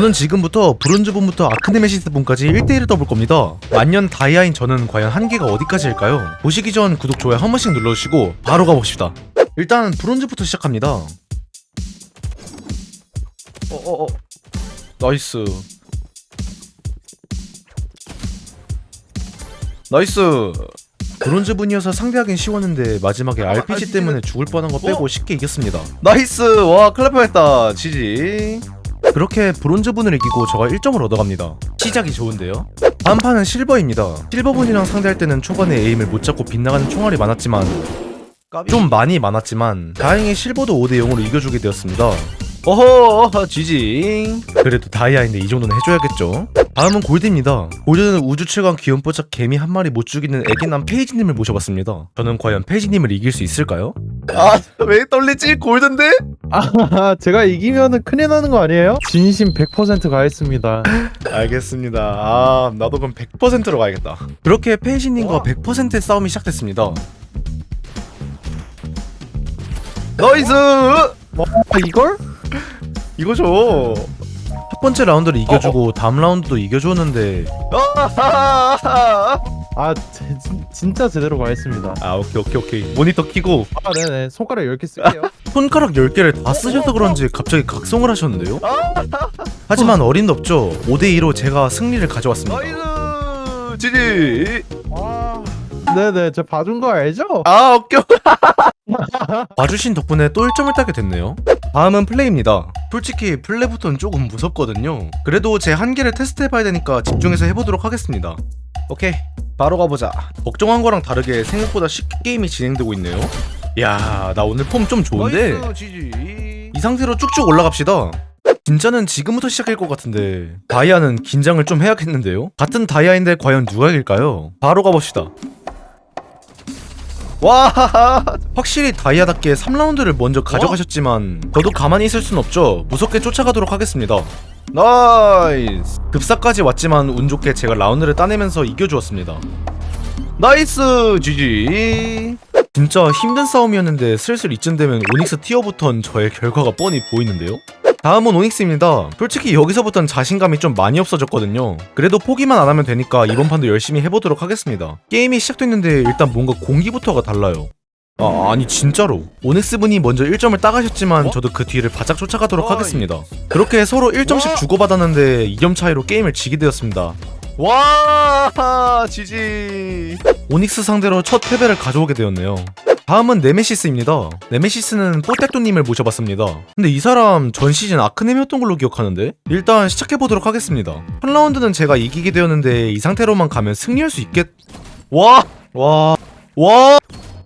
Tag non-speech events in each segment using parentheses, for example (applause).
저는 지금부터 브론즈분부터 아크네메시스 분까지 1대1을 떠볼 겁니다. 만년 다이아인 저는 과연 한계가 어디까지일까요? 보시기 전 구독, 좋아요 한 번씩 눌러주시고 바로 가봅시다. 일단 브론즈부터 시작합니다. 어어어 나이스 나이스 브론즈 분이어서 상대하긴 쉬웠는데 마지막에 RPG 때문에 죽을 뻔한 거 빼고 쉽게 이겼습니다. 나이스 와 클래프했다 지지. 그렇게 브론즈 분을 이기고 저가 1점을 얻어갑니다. 시작이 좋은데요? 다음 판은 실버입니다. 실버 분이랑 상대할 때는 초반에 에임을 못 잡고 빗나가는 총알이 많았지만 좀 많이 많았지만 다행히 실버도 5대 0으로 이겨주게 되었습니다. 어허 지지 그래도 다이아인데 이 정도는 해줘야겠죠 다음은 골드입니다 골드는 우주 최강 귀염뽀짝 개미 한 마리 못 죽이는 애기남 페이지님을 모셔봤습니다 저는 과연 페이지님을 이길 수 있을까요? 아 왜 떨리지 골드인데? 아, (laughs) 제가 이기면은 큰일 나는 거 아니에요? 진심 100% 가겠습니다. 알겠습니다 아 나도 그럼 100%로 가야겠다 그렇게 페이지님과 100%의 싸움이 시작됐습니다 나이스 뭐, 이걸? 이거죠. 첫 번째 라운드를 이겨주고 다음 라운드도 이겨줬는데 (laughs) 아, 제, 진- 진짜 제대로 가겠습니다. 아 오케이 오케이 오케이. 모니터 키고. 아, 네네. 손가락 10개 쓸게요. (laughs) 손가락 10개를 다 쓰셔서 그런지 갑자기 각성을 하셨는데요? 하지만 어림도 없죠. 5대2로 제가 승리를 가져왔습니다. 나이스 지지! 아, 네네. 저 봐준 거 알죠? 아 오케이 (laughs) 봐주신 덕분에 또 1점을 따게 됐네요. 다음은 플레이입니다. 솔직히 플레이부터는 조금 무섭거든요. 그래도 제 한계를 테스트해봐야 되니까 집중해서 해보도록 하겠습니다. 오케이 바로 가보자. 걱정한 거랑 다르게 생각보다 쉽게 게임이 진행되고 있네요. 야 나 오늘 폼 좀 좋은데? 이 상태로 쭉쭉 올라갑시다. 진짜는 지금부터 시작할 것 같은데 다이아는 긴장을 좀 해야겠는데요? 같은 다이아인데 과연 누가 이길까요? 바로 가봅시다. 와 (laughs) 확실히 다이아답게 3라운드를 먼저 가져가셨지만 저도 가만히 있을 순 없죠. 무섭게 쫓아가도록 하겠습니다 나이스 급사까지 왔지만 운 좋게 제가 라운드를 따내면서 이겨주었습니다 나이스 GG 진짜 힘든 싸움이었는데 슬슬 이쯤 되면 오닉스 티어부턴 저의 결과가 뻔히 보이는데요 다음은 오닉스입니다. 솔직히 여기서부턴 자신감이 좀 많이 없어졌거든요. 그래도 포기만 안 하면 되니까 이번 판도 열심히 해보도록 하겠습니다. 게임이 시작됐는데 일단 뭔가 공기부터가 달라요. 아, 아니 진짜로 오닉스 분이 먼저 1점을 따가셨지만 저도 그 뒤를 바짝 쫓아가도록 하겠습니다. 그렇게 서로 1점씩 주고받았는데 2점 차이로 게임을 지게 되었습니다. 와 지지 오닉스 상대로 첫 패배를 가져오게 되었네요. 다음은 네메시스입니다. 네메시스는 뽀떼또님을 모셔봤습니다. 근데 이 사람 전 시즌 아크넴이었던 걸로 기억하는데 일단 시작해보도록 하겠습니다. 첫 라운드는 제가 이기게 되었는데 이 상태로만 가면 승리할 수 있겠... 와! 와! 와!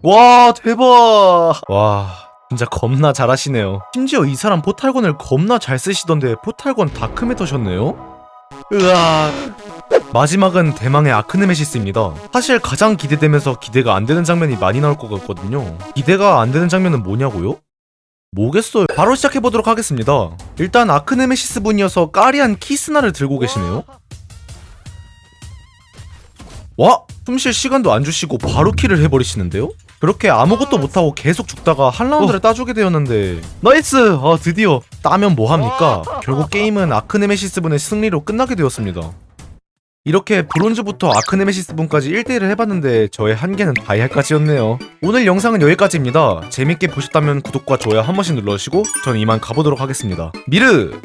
와 대박! 와 진짜 겁나 잘하시네요. 심지어 이 사람 포탈건을 겁나 잘 쓰시던데 포탈건 다크메터셨네요? 으아 마지막은 대망의 아크네메시스입니다. 사실 가장 기대되면서 기대가 안 되는 장면이 많이 나올 것 같거든요. 기대가 안 되는 장면은 뭐냐고요? 뭐겠어요? 바로 시작해보도록 하겠습니다. 일단 아크네메시스 분이어서 까리한 키스나를 들고 계시네요. 와! 숨 쉴 시간도 안 주시고 바로 킬을 해버리시는데요? 그렇게 아무것도 못하고 계속 죽다가 한 라운드를 따주게 되었는데 나이스! 어 드디어 따면 뭐합니까? 결국 게임은 아크네메시스 분의 승리로 끝나게 되었습니다. 이렇게 브론즈부터 아크네메시스 분까지 1대1을 해봤는데 저의 한계는 다이아까지였네요. 오늘 영상은 여기까지입니다. 재밌게 보셨다면 구독과 좋아요 한 번씩 눌러주시고 전 이만 가보도록 하겠습니다. 미르!